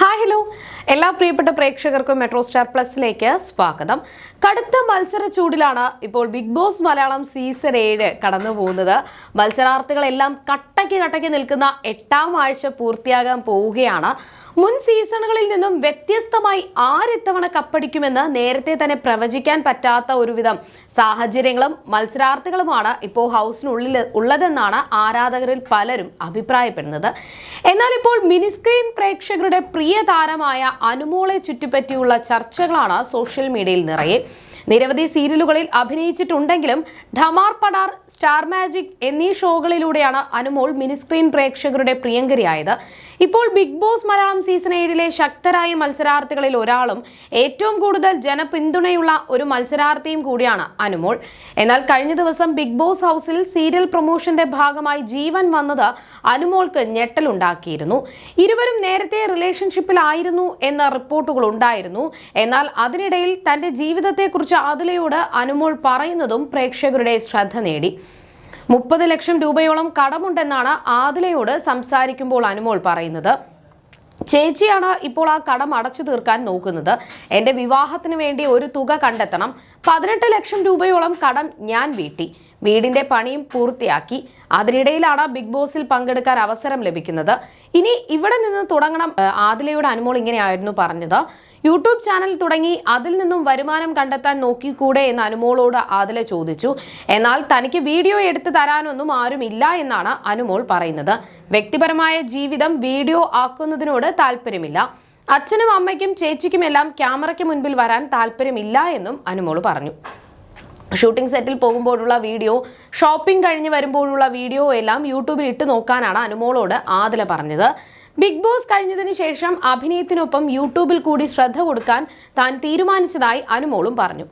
Hi hello എല്ലാ പ്രിയപ്പെട്ട പ്രേക്ഷകർക്കും മെട്രോ സ്റ്റാർ പ്ലസിലേക്ക് സ്വാഗതം. കടുത്ത മത്സര ചൂടിലാണ് ഇപ്പോൾ ബിഗ് ബോസ് മലയാളം സീസൺ ഏഴ് കടന്നു പോകുന്നത്. മത്സരാർത്ഥികളെല്ലാം കട്ടയ്ക്ക് കട്ടയ്ക്ക് നിൽക്കുന്ന എട്ടാം ആഴ്ച പൂർത്തിയാകാൻ പോവുകയാണ്. മുൻ സീസണുകളിൽ നിന്നും വ്യത്യസ്തമായി ആരിത്തവണ കപ്പടിക്കുമെന്ന് നേരത്തെ തന്നെ പ്രവചിക്കാൻ പറ്റാത്ത ഒരുവിധം സാഹചര്യങ്ങളും മത്സരാർത്ഥികളുമാണ് ഇപ്പോൾ ഹൗസിനുള്ളിൽ ഉള്ളതെന്നാണ് ആരാധകരിൽ പലരും അഭിപ്രായപ്പെടുന്നത്. എന്നാൽ ഇപ്പോൾ മിനിസ്ക്രീൻ പ്രേക്ഷകരുടെ പ്രിയ താരമായ അനുമോളെ ചുറ്റിപ്പറ്റിയുള്ള ചർച്ചകളാണ് സോഷ്യൽ മീഡിയയിൽ നിറയെ. നിരവധി സീരിയലുകളിൽ അഭിനയിച്ചിട്ടുണ്ടെങ്കിലും ധമാർ പടാർ സ്റ്റാർ മാജിക് എന്നീ ഷോകളിലൂടെയാണ് അനുമോൾ മിനിസ്ക്രീൻ പ്രേക്ഷകരുടെ പ്രിയങ്കരിയായത്. ഇപ്പോൾ ബിഗ് ബോസ് മലയാളം സീസൺ ഏഴിലെ ശക്തരായ മത്സരാർത്ഥികളിൽ ഒരാളും ഏറ്റവും കൂടുതൽ ജനപിന്തുണയുള്ള ഒരു മത്സരാർത്ഥിയും കൂടിയാണ് അനുമോൾ. എന്നാൽ കഴിഞ്ഞ ദിവസം ബിഗ് ബോസ് ഹൗസിൽ സീരിയൽ പ്രൊമോഷന്റെ ഭാഗമായി ജീവൻ വന്നത് അനുമോൾക്ക് ഞെട്ടലുണ്ടാക്കിയിരുന്നു. ഇരുവരും നേരത്തെ റിലേഷൻഷിപ്പിലായിരുന്നു എന്ന റിപ്പോർട്ടുകൾ ഉണ്ടായിരുന്നു. എന്നാൽ അതിനിടയിൽ തന്റെ ജീവിതത്തെക്കുറിച്ച് ആദിലയോട് അനുമോൾ പറയുന്നതും പ്രേക്ഷകരുടെ ശ്രദ്ധ നേടി. മുപ്പത് ലക്ഷം രൂപയോളം കടമുണ്ടെന്നാണ് ആദിലയോട് സംസാരിക്കുമ്പോൾ അനുമോൾ പറയുന്നത്. ചേച്ചിയാണ് ഇപ്പോൾ ആ കടം അടച്ചു തീർക്കാൻ നോക്കുന്നത്. എന്റെ വിവാഹത്തിന് വേണ്ടി ഒരു തുക കണ്ടെത്തണം. പതിനെട്ട് ലക്ഷം രൂപയോളം കടം ഞാൻ വീട്ടി. വീടിന്റെ പണിയും പൂർത്തിയാക്കി. അതിനിടയിലാണ് ബിഗ് ബോസിൽ പങ്കെടുക്കാൻ അവസരം ലഭിക്കുന്നത്. ഇനി ഇവിടെ നിന്ന് തുടങ്ങണം ആദിലയുടെ അനുമോൾ ഇങ്ങനെയായിരുന്നു പറഞ്ഞത്. യൂട്യൂബ് ചാനൽ തുടങ്ങി അതിൽ നിന്നും വരുമാനം കണ്ടെത്താൻ നോക്കിക്കൂടെ എന്ന് അനുമോളോട് ആദില ചോദിച്ചു. എന്നാൽ തനിക്ക് വീഡിയോ എടുത്തു തരാനൊന്നും ആരും ഇല്ല എന്നാണ് അനുമോൾ പറയുന്നത്. വ്യക്തിപരമായ ജീവിതം വീഡിയോ ആക്കുന്നതിനോട് താല്പര്യമില്ല. അച്ഛനും അമ്മയ്ക്കും ചേച്ചിക്കുമെല്ലാം ക്യാമറയ്ക്ക് മുൻപിൽ വരാൻ താല്പര്യമില്ല എന്നും അനുമോൾ പറഞ്ഞു. ഷൂട്ടിംഗ് സെറ്റിൽ പോകുമ്പോഴുള്ള വീഡിയോ ഷോപ്പിംഗ് കഴിഞ്ഞ് വരുമ്പോഴുള്ള വീഡിയോ എല്ലാം യൂട്യൂബിൽ ഇട്ട് നോക്കാനാണ് അനുമോളോട് ആദില പറഞ്ഞത്. ബിഗ് ബോസ് കഴിഞ്ഞതിന് ശേഷം അഭിനയത്തിനൊപ്പം യൂട്യൂബിൽ കൂടി ശ്രദ്ധ കൊടുക്കാൻ താൻ തീരുമാനിച്ചതായി അനുമോളും പറഞ്ഞു.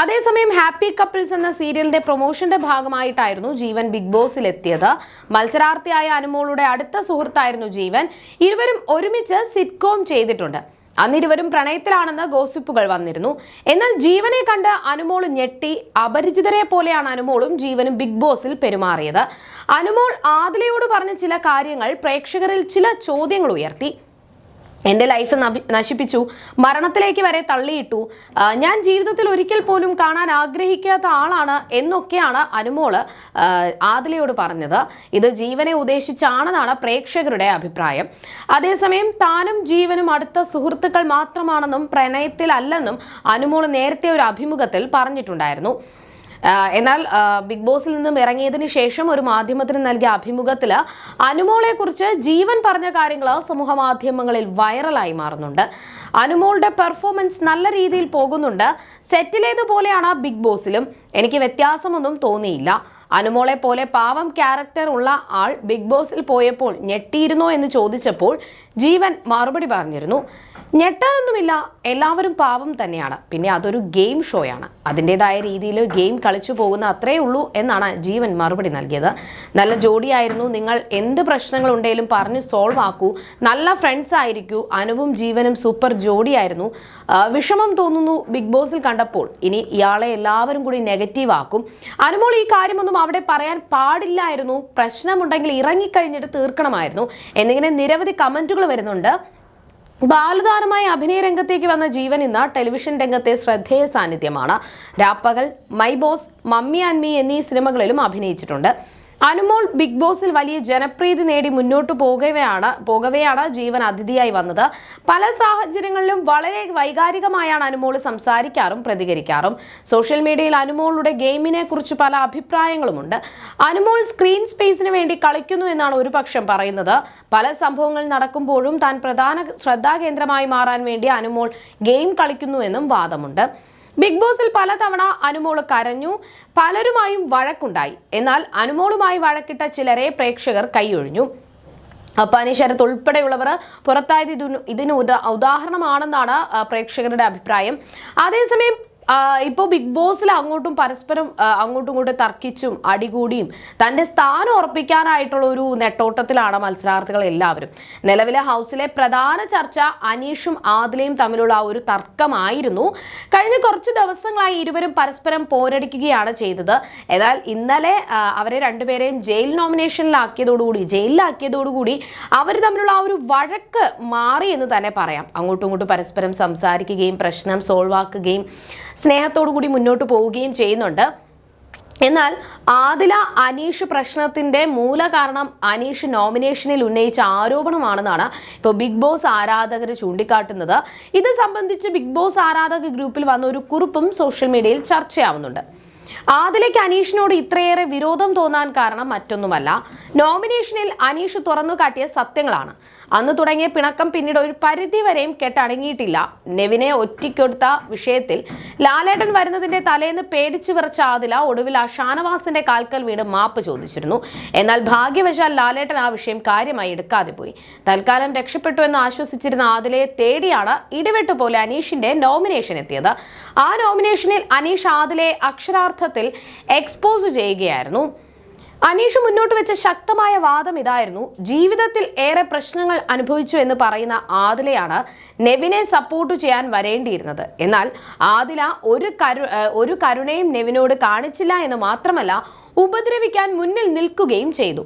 അതേസമയം ഹാപ്പി കപ്പിൾസ് എന്ന സീരിയലിന്റെ പ്രൊമോഷന്റെ ഭാഗമായിട്ടായിരുന്നു ജീവൻ ബിഗ് ബോസിൽ എത്തിയത് മത്സരാർത്ഥിയായ അനുമോളുടെ അടുത്ത സുഹൃത്തായിരുന്നു ജീവൻ. ഇരുവരും ഒരുമിച്ച് സിറ്റ്കോം ചെയ്തിട്ടുണ്ട്. അന്നിരുവരും പ്രണയത്തിലാണെന്ന് ഗോസിപ്പുകൾ വന്നിരുന്നു. എന്നാൽ ജീവനെ കണ്ട് അനുമോൾ ഞെട്ടി അപരിചിതരെ പോലെയാണ് അനുമോളും ജീവനും ബിഗ് ബോസിൽ പെരുമാറിയത്. അനുമോൾ ആദിലയോട് പറഞ്ഞ ചില കാര്യങ്ങൾ പ്രേക്ഷകരിൽ ചില ചോദ്യങ്ങൾ ഉയർത്തി. എന്റെ ലൈഫ് നശിപ്പിച്ചു മരണത്തിലേക്ക് വരെ തള്ളിയിട്ടു. ഞാൻ ജീവിതത്തിൽ ഒരിക്കൽ പോലും കാണാൻ ആഗ്രഹിക്കാത്ത ആളാണ് എന്നൊക്കെയാണ് അനുമോൾ ആദിലയോട് പറഞ്ഞത്. ഇത് ജീവനെ ഉദ്ദേശിച്ചാണെന്നാണ് പ്രേക്ഷകരുടെ അഭിപ്രായം. അതേസമയം താനും ജീവനും അടുത്ത സുഹൃത്തുക്കൾ മാത്രമാണെന്നും പ്രണയത്തിലല്ലെന്നും അനുമോൾ നേരത്തെ ഒരു അഭിമുഖത്തിൽ പറഞ്ഞിട്ടുണ്ടായിരുന്നു. എന്നാൽ ബിഗ് ബോസിൽ നിന്നും ഇറങ്ങിയതിന് ശേഷം ഒരു മാധ്യമത്തിന് നൽകിയ അഭിമുഖത്തിൽ അനുമോളെ കുറിച്ച് ജീവൻ പറഞ്ഞ കാര്യങ്ങൾ സമൂഹ മാധ്യമങ്ങളിൽ വൈറലായി മാറുന്നുണ്ട്. അനുമോളുടെ പെർഫോമൻസ് നല്ല രീതിയിൽ പോകുന്നുണ്ട്. സെറ്റിലേതുപോലെയാണ് ബിഗ് ബോസിലും. എനിക്ക് വ്യത്യാസമൊന്നും തോന്നിയില്ല. അനുമോളെ പോലെ പാവം ക്യാരക്ടർ ഉള്ള ആൾ ബിഗ് ബോസിൽ പോയപ്പോൾ ഞെട്ടിയിരുന്നോ എന്ന് ചോദിച്ചപ്പോൾ ജീവൻ മറുപടി പറഞ്ഞിരുന്നു. ഞെട്ടാനൊന്നുമില്ല. എല്ലാവരും പാവം തന്നെയാണ്. പിന്നെ അതൊരു ഗെയിം ഷോയാണ്. അതിന്റെതായ രീതിയിൽ ഗെയിം കളിച്ചു പോകുന്ന അത്രേ ഉള്ളൂ എന്നാണ് ജീവൻ മറുപടി നൽകിയത്. നല്ല ജോഡിയായിരുന്നു. നിങ്ങൾ എന്ത് പ്രശ്നങ്ങൾ ഉണ്ടെങ്കിലും പറഞ്ഞ് സോൾവ് ആക്കൂ. നല്ല ഫ്രണ്ട്സ് ആയിരിക്കൂ. അനുവും ജീവനും സൂപ്പർ ജോഡിയായിരുന്നു. വിഷമം തോന്നുന്നു ബിഗ് ബോസിൽ കണ്ടപ്പോൾ. ഇനി ഇയാളെ എല്ലാവരും കൂടി നെഗറ്റീവ് ആക്കും. അനുമോൾ ഈ കാര്യമൊന്നും അവിടെ പറയാൻ പാടില്ലായിരുന്നു. പ്രശ്നമുണ്ടെങ്കിൽ ഇറങ്ങിക്കഴിഞ്ഞിട്ട് തീർക്കണമായിരുന്നു. എന്നിങ്ങനെ നിരവധി കമന്റുകൾ വരുന്നുണ്ട്. ബാലതാരമായി അഭിനയ രംഗത്തേക്ക് വന്ന ജീവൻ ഇന്ന് ടെലിവിഷൻ രംഗത്തെ ശ്രദ്ധേയ സാന്നിധ്യമാണ്. Rappakal my boss mummy and me എന്നീ സിനിമകളിലും അഭിനയിച്ചിട്ടുണ്ട്. അനുമോൾ ബിഗ് ബോസിൽ വലിയ ജനപ്രീതി നേടി മുന്നോട്ട് പോകവെയാണ് പോകവെയാണ് ജീവൻ അതിഥിയായി വന്നത്. പല സാഹചര്യങ്ങളിലും വളരെ വൈകാരികമായാണ് അനുമോൾ സംസാരിക്കാറും പ്രതികരിക്കാറും. സോഷ്യൽ മീഡിയയിൽ അനുമോളുടെ ഗെയിമിനെ കുറിച്ച് പല അഭിപ്രായങ്ങളുമുണ്ട്. അനുമോൾ സ്ക്രീൻ സ്പേസിന് വേണ്ടി കളിക്കുന്നു എന്നാണ് ഒരു പക്ഷം പറയുന്നത്. പല സംഭവങ്ങൾ നടക്കുമ്പോഴും താൻ പ്രധാന ശ്രദ്ധാകേന്ദ്രമായി മാറാൻ വേണ്ടി അനുമോൾ ഗെയിം കളിക്കുന്നു എന്നും വാദമുണ്ട്. ബിഗ് ബോസിൽ പലതവണ അനുമോൾ കരഞ്ഞു. പലരുമായും വഴക്കുണ്ടായി. എന്നാൽ അനുമോളുമായി വഴക്കിട്ട ചിലരെ പ്രേക്ഷകർ കൈയൊഴിഞ്ഞു. അപ്പാനി ശരത് ഉൾപ്പെടെയുള്ളവർ പുറത്തായത് ഇതിന് ഉദാഹരണമാണെന്നാണ് പ്രേക്ഷകരുടെ അഭിപ്രായം. അതേസമയം ഇപ്പോൾ ബിഗ് ബോസിൽ അങ്ങോട്ടും പരസ്പരം അങ്ങോട്ടും ഇങ്ങോട്ടും തർക്കിച്ചും അടികൂടിയും തന്റെ സ്ഥാനം ഉറപ്പിക്കാനായിട്ടുള്ള ഒരു നെട്ടോട്ടത്തിലാണ് മത്സരാർത്ഥികൾ എല്ലാവരും. നിലവിലെ ഹൗസിലെ പ്രധാന ചർച്ച അനീഷും ആദിലയും തമ്മിലുള്ള ആ ഒരു തർക്കമായിരുന്നു. കഴിഞ്ഞ കുറച്ച് ദിവസങ്ങളായി ഇരുവരും പരസ്പരം പോരടിക്കുകയാണ് ചെയ്തത്. എന്നാൽ ഇന്നലെ അവരെ രണ്ടുപേരെയും ജയിൽ നോമിനേഷനിലാക്കിയതോടുകൂടി ജയിലിലാക്കിയതോടുകൂടി അവർ തമ്മിലുള്ള ആ ഒരു വഴക്ക് മാറി എന്ന് തന്നെ പറയാം. അങ്ങോട്ടും ഇങ്ങോട്ടും പരസ്പരം സംസാരിക്കുകയും പ്രശ്നം സോൾവ് ആക്കുകയും സ്നേഹത്തോടു കൂടി മുന്നോട്ട് പോവുകയും ചെയ്യുന്നുണ്ട്. എന്നാൽ ആദില അനീഷ് പ്രശ്നത്തിന്റെ മൂല കാരണം അനീഷ് നോമിനേഷനിൽ ഉന്നയിച്ച ആരോപണമാണെന്നാണ് ഇപ്പോൾ ബിഗ് ബോസ് ആരാധകർ ചൂണ്ടിക്കാട്ടുന്നത്. ഇത് സംബന്ധിച്ച് ബിഗ് ബോസ് ആരാധക ഗ്രൂപ്പിൽ വന്ന ഒരു കുറിപ്പും സോഷ്യൽ മീഡിയയിൽ ചർച്ചയാവുന്നുണ്ട്. ആദിലയ്ക്ക് അനീഷിനോട് ഇത്രയേറെ വിരോധം തോന്നാൻ കാരണം മറ്റൊന്നുമല്ല. നോമിനേഷനിൽ അനീഷ് തുറന്നു കാട്ടിയ സത്യങ്ങളാണ്. അന്ന് തുടങ്ങിയ പിണക്കം പിന്നീട് ഒരു പരിധിവരെയും കെട്ടടങ്ങിയിട്ടില്ല. നെവിനെ ഒറ്റിക്കൊടുത്ത വിഷയത്തിൽ ലാലേട്ടൻ വരുന്നതിന്റെ തലേന്ന് പേടിച്ചു വിറച്ച ആദില ഒടുവിൽ ആ ഷാനവാസിന്റെ കാൽക്കൽ വീട് മാപ്പ് ചോദിച്ചിരുന്നു. എന്നാൽ ഭാഗ്യവശാൽ ലാലേട്ടൻ ആ വിഷയം കാര്യമായി എടുക്കാതെ പോയി. തൽക്കാലം രക്ഷപ്പെട്ടു എന്ന് ആശ്വസിച്ചിരുന്ന ആദിലയെ തേടിയാണ് ഇടിവെട്ട് പോലെ അനീഷിന്റെ നോമിനേഷൻ എത്തിയത്. ആ നോമിനേഷനിൽ അനീഷ് ആദിലയെ അക്ഷരാർത്ഥത്തിൽ എക്സ്പോസ് ചെയ്യുകയായിരുന്നു. അനീഷ് മുന്നോട്ട് വെച്ച ശക്തമായ വാദം ഇതായിരുന്നു. ജീവിതത്തിൽ ഏറെ പ്രശ്നങ്ങൾ അനുഭവിച്ചു എന്ന് പറയുന്ന ആദിലയാണ് നെവിനെ സപ്പോർട്ട് ചെയ്യാൻ വരേണ്ടിയിരുന്നത്. എന്നാൽ ആദില ഒരു കരു ഒരു കരുണയും നെവിനോട് കാണിച്ചില്ല എന്ന് മാത്രമല്ല ഉപദ്രവിക്കാൻ മുന്നിൽ നിൽക്കുകയും ചെയ്തു.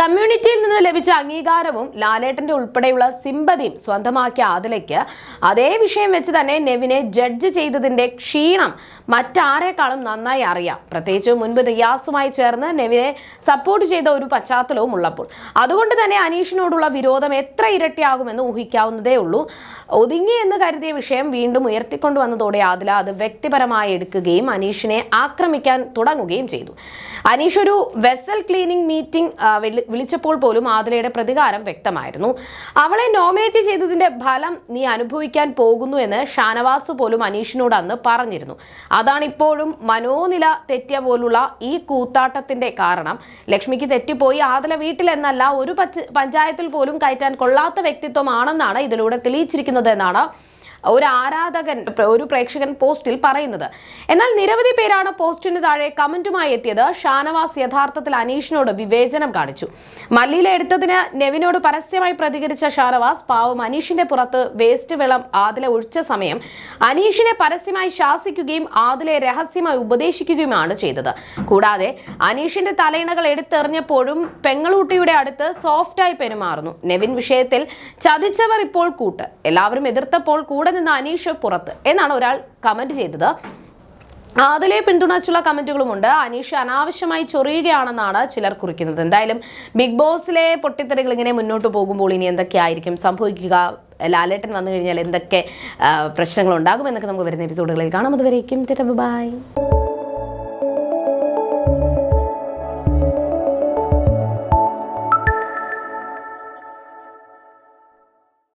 കമ്മ്യൂണിറ്റിയിൽ നിന്ന് ലഭിച്ച അംഗീകാരവും ലാലേട്ടന്റെ ഉൾപ്പെടെയുള്ള സിമ്പതിയും സ്വന്തമാക്കിയ ആദിലയ്ക്ക് അതേ വിഷയം വെച്ച് തന്നെ നെവിനെ ജഡ്ജ് ചെയ്തതിന്റെ ക്ഷീണം മറ്റാരേക്കാളും നന്നായി അറിയാം. പ്രത്യേകിച്ച് മുൻപ് റിയാസുമായി ചേർന്ന് നെവിനെ സപ്പോർട്ട് ചെയ്ത ഒരു പശ്ചാത്തലവും ഉള്ളപ്പോൾ. അതുകൊണ്ട് തന്നെ അനീഷിനോടുള്ള വിരോധം എത്ര ഇരട്ടിയാകുമെന്ന് ഊഹിക്കാവുന്നതേ ഉള്ളൂ. ഒതുങ്ങി എന്ന് കരുതിയ വിഷയം വീണ്ടും ഉയർത്തിക്കൊണ്ടുവന്നതോടെ ആദില അത് വ്യക്തിപരമായി എടുക്കുകയും അനീഷിനെ ആക്രമിക്കാൻ തുടങ്ങുകയും ചെയ്തു. അനീഷ് ഒരു വെസൽ ക്ലീനിങ് മീറ്റിംഗ് വിളിച്ചപ്പോൾ പോലും ആതിലയുടെ പ്രതികാരം വ്യക്തമായിരുന്നു. അവളെ നോമിനേറ്റ് ചെയ്തതിന്റെ ഫലം നീ അനുഭവിക്കാൻ പോകുന്നു എന്ന് ഷാനവാസ് പോലും അനീഷിനോട് അന്ന് പറഞ്ഞിരുന്നു. അതാണ് ഇപ്പോഴും മനോനില തെറ്റിയ പോലുള്ള ഈ കൂത്താട്ടത്തിന്റെ കാരണം. ലക്ഷ്മിക്ക് തെറ്റിപ്പോയി ആതില വീട്ടിലെന്നല്ല ഒരു പഞ്ചായത്തിൽ പോലും കയറ്റാൻ കൊള്ളാത്ത വ്യക്തിത്വമാണെന്നാണ് ഇതിലൂടെ തെളിയിച്ചിരിക്കുന്നത് എന്നാണ് ഒരു ആരാധകൻ ഒരു പ്രേക്ഷകൻ പോസ്റ്റിൽ പറയുന്നത്. എന്നാൽ നിരവധി പേരാണ് പോസ്റ്റിന് താഴെ കമന്റുമായി എത്തിയത്. ഷാനവാസ് യഥാർത്ഥത്തിൽ അനീഷിനോട് വിവേചനം കാണിച്ചു. മല്ലിയിലെ എടുത്തതിന് നെവിനോട് പരസ്യമായി പ്രതികരിച്ച ഷാനവാസ് പാവം അനീഷിന്റെ പുറത്ത് വേസ്റ്റ് വെള്ളം ആദിലെ ഒഴിച്ച സമയം അനീഷിനെ പരസ്യമായി ശാസിക്കുകയും ആദിലെ രഹസ്യമായി ഉപദേശിക്കുകയുമാണ് ചെയ്തത്. കൂടാതെ അനീഷിന്റെ തലയിണകൾ എടുത്തെറിഞ്ഞപ്പോഴും പെങ്ങളൂട്ടിയുടെ അടുത്ത് സോഫ്റ്റായി പെരുമാറുന്നു. നെവിൻ വിഷയത്തിൽ ചതിച്ചവർ ഇപ്പോൾ കൂട്ട്. എല്ലാവരും എതിർത്തപ്പോൾ കൂടെ നിന്ന് അനീഷ് പുറത്ത് എന്നാണ് ഒരാൾ കമന്റ് ചെയ്തത്. അതിലെ പിന്തുണച്ചുള്ള കമന്റുകളുമുണ്ട്. അനീഷ് അനാവശ്യമായി ചൊറിയുകയാണെന്നാണ് ചിലർ കുറിക്കുന്നത്. എന്തായാലും ബിഗ് ബോസിലെ പൊട്ടിത്തെറികൾ ഇങ്ങനെ മുന്നോട്ട് പോകുമ്പോൾ ഇനി എന്തൊക്കെയായിരിക്കും സംഭവിക്കുക ലാലേട്ടൻ വന്നു കഴിഞ്ഞാൽ എന്തൊക്കെ പ്രശ്നങ്ങൾ ഉണ്ടാകും എന്നൊക്കെ നമുക്ക് വരുന്ന എപ്പിസോഡുകളിൽ കാണാം. അതുവരേക്കും ബൈ.